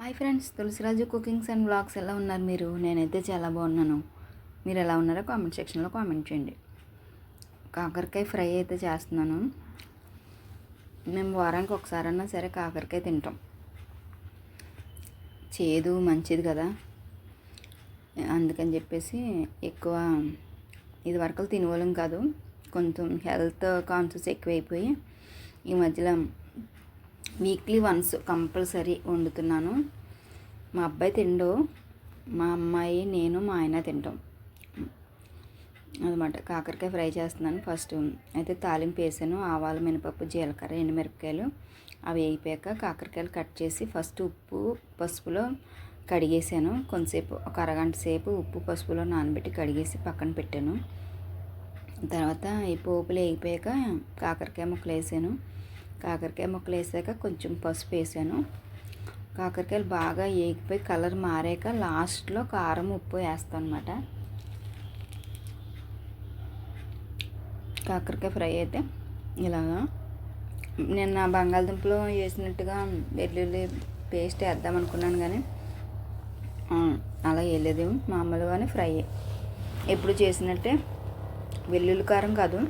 Hi friends Tulasiraju cookings and blogs ఎలా ఉన్నారు మీరు? నేనైతే చాలా బాగున్నాను. మీరు ఎలా ఉన్నారో కామెంట్ సెక్షన్లో కామెంట్ చేయండి. కాకరకాయ ఫ్రై అయితే చేస్తున్నాను. మేము వారానికి ఒకసారన్నా సరే కాకరకాయ తింటాం. చేదు మంచిది కదా. అందుకని చెప్పేసి ఎక్కువ ఇది వరకు తినవలం కాదు. కొంచెం హెల్త్ కాన్షియస్ ఎక్కువైపోయి ఈ మధ్యలో వీక్లీ వన్స్ కంపల్సరీ వండుతున్నాను. మా అబ్బాయి తిండు మా అమ్మాయి నేను మా ఆయన తింటాం. అనమాట కాకరకాయ ఫ్రై చేస్తున్నాను ఫస్ట్. అయితే తాలింపు వేసాను ఆవాలు మినపప్పు జీలకర్ర ఎండుమిరపకాయలు అవి వేయిపోయాక కాకరకాయలు కట్ చేసి ఫస్ట్ ఉప్పు పసుపులో కడిగేసాను. కొంతసేపు ఒక అరగంట సేపు ఉప్పు పసుపులో నానబెట్టి కడిగేసి పక్కన పెట్టాను. తర్వాత ఈ పోపులు వేగిపోయాక కాకరకాయ ముక్కలు వేసాను. కాకరకాయ ముక్కలు వేసాక కొంచెం పసుపు వేసాను. కాకరకాయలు బాగా వేగిపోయి కలర్ మారాక లాస్ట్లో కారం ఉప్పు వేస్తాను అనమాట కాకరకాయ ఫ్రై అయితే ఇలాగా నిన్న బంగాళదుంపలో వేసినట్టుగా వెల్లుల్లి పేస్ట్ వేద్దాం అనుకున్నాను కానీ అలా వేయలేదు. మామూలుగానే ఫ్రై. ఎప్పుడు చేసినట్టే వెల్లుల్లి కారం కాదు.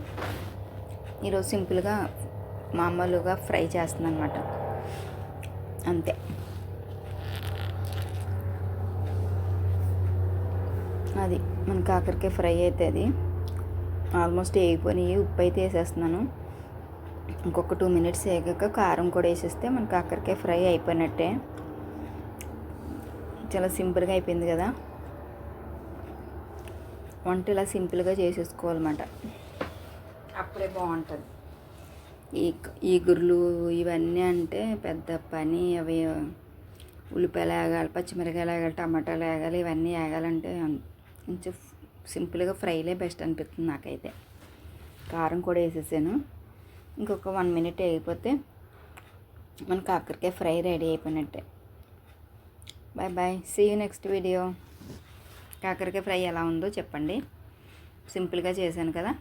ఈరోజు సింపుల్గా మామూలుగా ఫ్రై చేస్తుంది అనమాట అంతే. అది మన కాకరకాయ ఫ్రై అయితే అది. ఆల్మోస్ట్ వేగిపోయి ఉప్పు అయితే వేసేస్తున్నాను. ఇంకొక టూ మినిట్స్ వేగాక కారం కూడా వేసేస్తే మన కాకరకాయ ఫ్రై అయిపోయినట్టే. చాలా సింపుల్గా అయిపోయింది కదా. వంట ఇలా సింపుల్గా చేసేసుకోవాలన్నమాట. అప్పుడే బాగుంటుంది. ఈ ఈగుర్లు ఇవన్నీ అంటే పెద్ద పని. అవి ఉల్లిపాయలు వేగాలి పచ్చిమిరకాయలు వేగాలి టమాటాలు వేగాలి ఇవన్నీ వేగాలంటే కొంచెం సింపుల్గా ఫ్రైలే బెస్ట్ అనిపిస్తుంది నాకైతే. కారం కూడా వేసేసాను. ఇంకొక వన్ మినిట్ వేగిపోతే మన కాకరకాయ ఫ్రై రెడీ అయిపోయినట్టే. Bye bye. See you next video కాకరకాయ ఫ్రై ఎలా ఉందో చెప్పండి. సింపుల్గా చేశాను కదా.